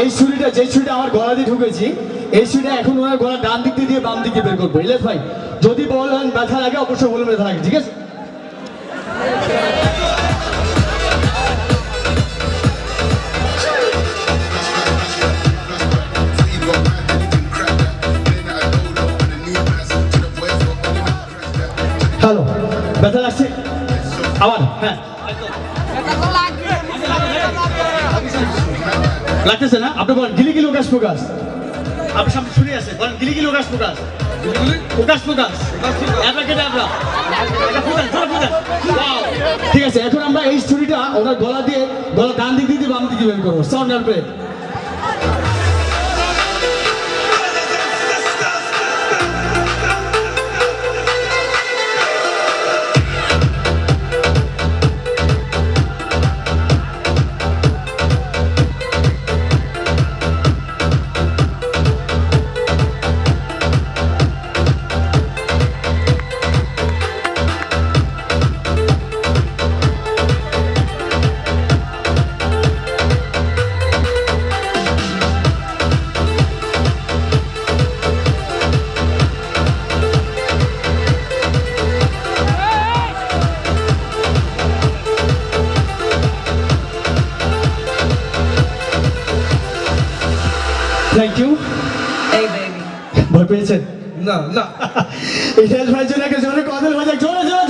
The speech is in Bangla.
এই ছুরিটা, যে ছুরিটা আমার গলা দিয়ে ঢুকেছি, এই ছুরিটা এখন ওনার গলা ডান দিক দিয়ে বাম দিকে বের করব। ইলেশ ভাই, যদি বলেন ব্যথা লাগে অবশ্যই বলবেন ব্যথা লাগে, ঠিক আছে? হ্যালো, ব্যথা লাগছে? আবার হ্যাঁ। লাগতেছে না? আপনি বলেন গিলি গিলি ওকাশ প্রকাশ আপনি সামনে শুনে আছে বলেন গিলি গিলি ওকাশ প্রকাশ প্রকাশ প্রকাশ! ঠিক আছে এখন আমরা এই ছুরিটা ওনার গলা দিয়ে গলা ডান দিক দিয়ে বাম দিকে বের করব। Sound thank you Hey, baby. ভয় পেয়েছেন না না ইতিহাস ভাইয়ের জন্য একটা জোরে জোরে জোরে জোরে